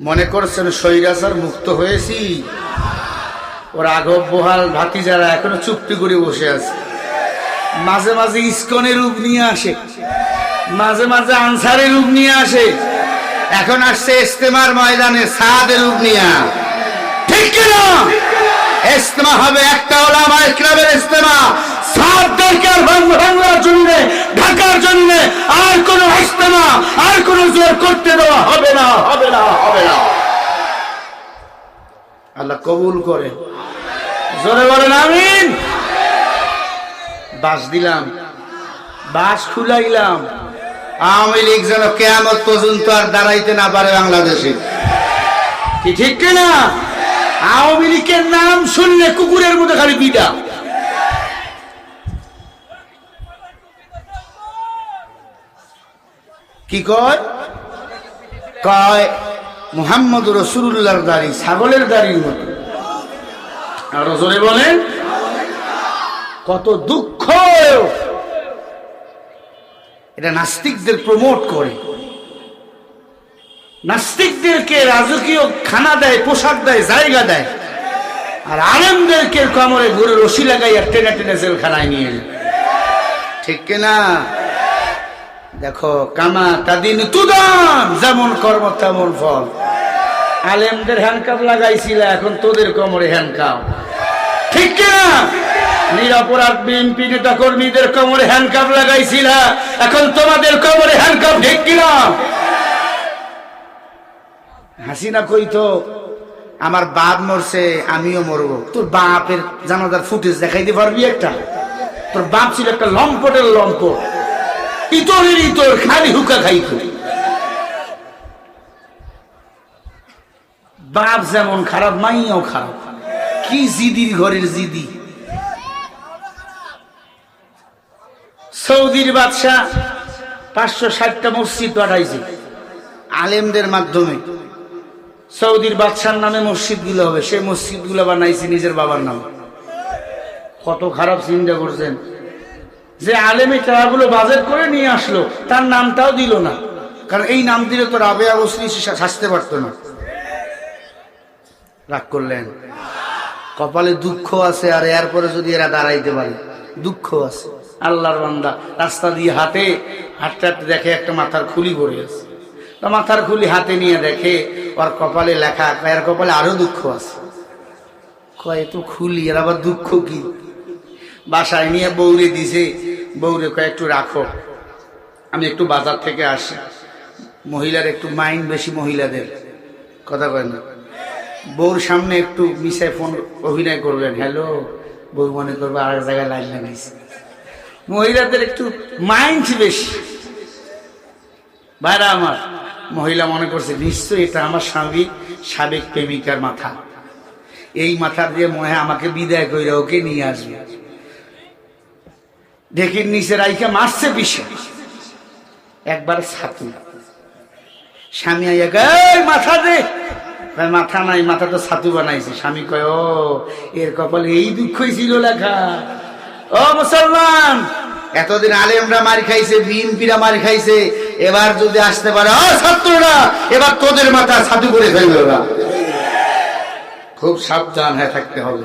মনে করছেন সৈরাচার মুক্ত হয়েছি? ওর আগব বহাল ভাতি যারা এখনও চুপটি করে বসে আছে। মাঝে মাঝে ইস্কনের রূপ নিয়ে আসে। মাঝে মাঝে আনসারের রূপ নিয়ে আসে। এখন আসছে ইস্তেমার ময়দানে সাদের রূপ নিয়ে। ঠিক কিনা? ইস্তেমা হবে একটা ওলামা ইকরামের ইস্তেমা সাদদেরকে আর ভাঙ- ভাঙার জন্য ঢাকার জন্য আর কোন ইস্তেমা আর কোন জোর করতে দেওয়া হবে না হবে না হবে না আল্লাহ কবুল করে। জোরে বলেন, আমিন। বাস দিলাম। বাস খুলাইলাম। আওয়ামী লীগ যেন কেয়ামত পর্যন্ত আর দাঁড়াইতে না পারে বাংলাদেশে। কি ঠিক কিনা আওয়ামী লীগের নাম শুনলে কুকুরের মতো খালি বিদা কি কয়? কয় মুহাম্মদ রসুল্লাহর দাড়ি ছাগলের দাড়ির মতো। আর জোরে বলেন। কত দুঃখ। এটা নাস্তিকদের প্রমোট করে। নাস্তিকদেরকে রাজকীয় খানা দেয়, পোশাক দেয়, জায়গা দেয়। আর আলেমদেরকে কামড়ে ঘুরে রশি লাগাই আর টেনে টেনে জেলখানায় নিয়ে ঠিক কিনা? দেখো, কামা তাদিন তুদান, যেমন কর্ম তেমন ফল। আলেমদের হ্যান্ডকাপ লাগাইছিল, এখন তোদের কোমরে হ্যান্ডকাপ ঠিক কিনা? নিরাপরাধ বিএনপি নেতা কর্মীদের কোমরে হ্যান্ডকাপ লাগাইছিল, এখন তোমাদের কোমরে হ্যান্ডকাপ ঠিক কিনা? হাসিনা কইতো, আমার বাপ মরছে, আমিও মরবো। তোর বাপের জানাজার ফুটেজ দেখাইতে পারবি একটা? তোর বাপ ছিল একটা লম্পটের লম্পট। ইতরের ইতর খালি হুকা খাইতো বাপ যেমন খারাপ, মাইয়াও খারাপ। কি জিদির ঘরের জিদি? সৌদির বাদশাহ পাঁচশো ষাটটা মসজিদ পাঠাইছে আলেমদের মাধ্যমে। সৌদির বাদশার নামে মসজিদগুলো হবে, সেই মসজিদগুলো বানাইছে নিজের বাবার নামে। কত খারাপ চিন্তা করছেন। যে আলেমে টাকাগুলো বাজেট করে নিয়ে আসলো, তার নামটাও দিল না। কারণ এই নাম দিলে তো রাবে অবশ্যই সাজতে পারতো না। রাগ করলেন। কপালে দুঃখ আছে আর এরপরে যদি এরা দাঁড়াইতে পারে, দুঃখ আছে। আল্লাহর বান্দা, রাস্তা দিয়ে হাতে হাঁটতে হাঁটতে দেখে একটা মাথার খুলি পড়ে আছে তা মাথার খুলি হাতে নিয়ে দেখে, ওর কপালে লেখা, এর কপালে আরও দুঃখ আছে। কয় তো খুলি, এর আবার দুঃখ কি? বাসায় নিয়ে বৌরে দিছে। বৌরে কয়, একটু রাখো। আমি একটু বাজার থেকে আসি। মহিলার একটু মাইন্ড বেশি মহিলাদের। কথা কয় না। বউর সামনে একটু মিশায় ফোন অভিনয় করবেন। হ্যালো, বউ মনে করবে আর জায়গায় লাইন লাগাইছে। মহিলাদের একটু মাইন্ড বেশি। ভাইরা আমার, মহিলা মনে করছে, নিশ্চয়ই এটা আমার স্বামী, সাবেক প্রেমিকার মাথা। এই মাথা দিয়ে মনে আমাকে বিদায় করে ওকে নিয়ে আসবে। ঢেকির নিচে রাইখা মারছে পিছে একবার ছাতু। স্বামী আইয়া কয়, মাথা দে। মাথা নাই মাথা তো ছাতু বানাইছে। স্বামী কয় ও এর কপালে এই দুঃখই ছিল লেখা। ও মুসলমান এতদিন আলেমরা মার খাইছে বিএনপিরা মার খাইছে এবার যদি আসতে পারে ও ছাত্ররা এবার তোদের মাথা ছাতু করে ফেলবে খুব সাবধান হয়ে থাকতে হবে।